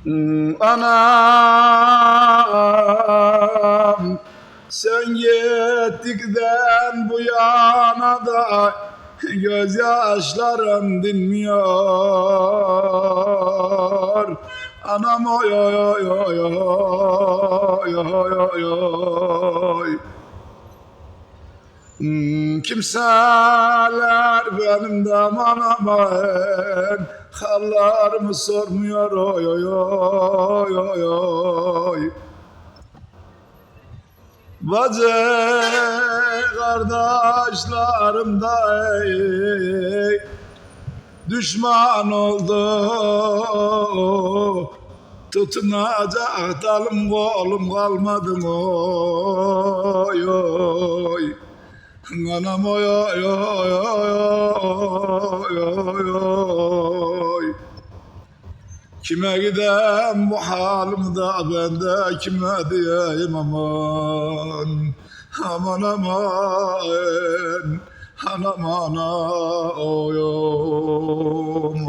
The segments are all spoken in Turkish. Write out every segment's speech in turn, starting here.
Anam sen gittikten bu yana da gözyaşlarım dinmiyor. Anam oy oy oy oy oy oy oy Kimseler benim de aman Hallarımı sormuyor? Oy oy oy oy oy. Bacı kardeşlerim de ey, Düşman oldu. Tutunacak dalım kolum kalmadı. Oy oy Anam oy oy oy oy oy Kime gidem bu halimde ben de kime diyeyim aman. Aman aman. Anam ana oy oy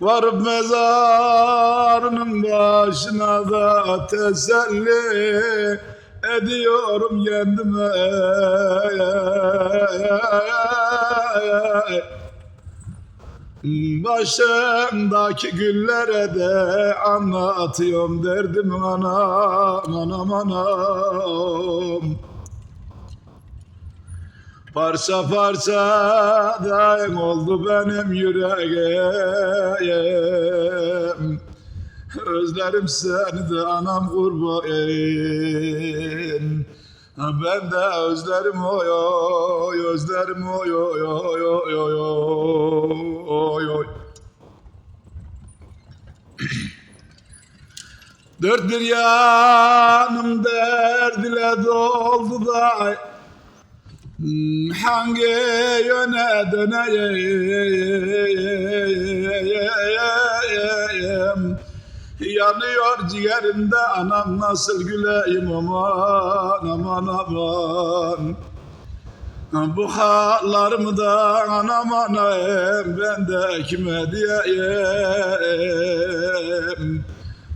Varıp mezarının başına da teselli ediyorum kendime. Başımdaki güllere de anlatıyorum derdim anam anam anam. Parça parça daim oldu benim yüreğim Özlerim seni de anam kurban Ben de özlerim oy oy özlerim oy oy oy oy oy oy oy Dört bir yanım derd doldu da Hmm, hangi yöne döneyim Yanıyor ciğerimde anam nasıl güleyim aman aman aman. Bu hallarımı da anam anayım ben de kime diyeyim?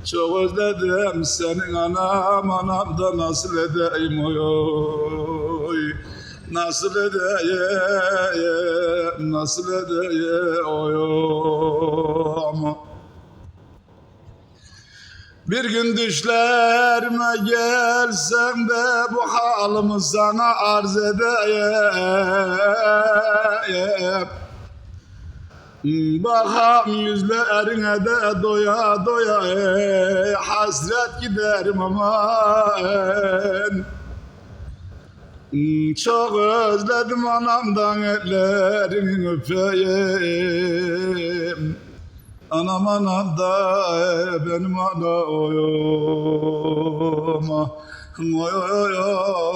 Çok özledim senin anam anam da nasıl edeyim oy oy. Nasıl edeyim nasıl edeyim oy oy bir gün düşlerime gelsem de bu halımı sana arz edeyim. Bakam yüzlerine de doya doya ey, hasret giderim aman. Çok özledim anamdan ellerini öpeyim. Anam anam da benim ana oyum. Oy oy oy oy oy oy oy.